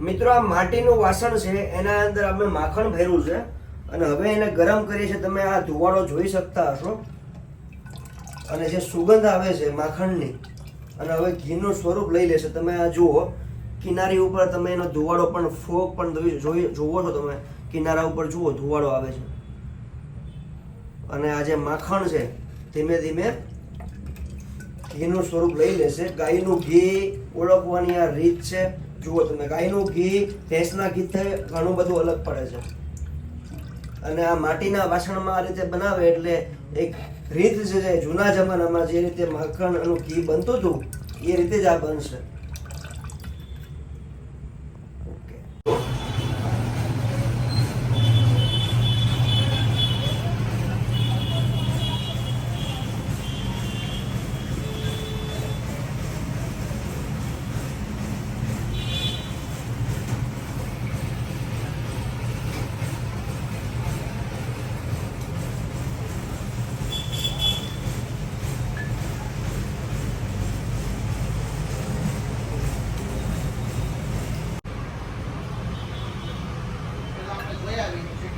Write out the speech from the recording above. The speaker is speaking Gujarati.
મિત્રો, આ માટીનું વાસણ છે, એના અંદર અમે માખણ ભર્યું છે અને હવે એને ગરમ કરીએ છીએ. તમે આ ધુવાડો જોઈ શકતા હશો. અને જે સુગંધ આવે છે માખણની, અને હવે ઘીનું સ્વરૂપ લઈ લેશે. તમે આ જુઓ, કિનારી ઉપર તમે એનો ધુવાડો પણ, ફોગ પણ જોઈ જુઓ છો તમે. કિનારા ઉપર જુઓ, ધુવાડો આવે છે. અને આ જે માખણ છે, ધીમે ધીમે ઘીનું સ્વરૂપ લઈ લેશે. ગાયનું ઘી ઓળખવાની આ રીત છે. જુઓ તમે, ગાયનું ઘી, ભેંસના ઘીથી ઘણું બધું અલગ પડે છે. અને આ માટીના વાસણમાં આ રીતે બનાવે એટલે એક રીત છે જે જૂના જમાનામાં જે રીતે માખણ અને ઘી બનતું હતું, એ રીતે જ આ બનશે.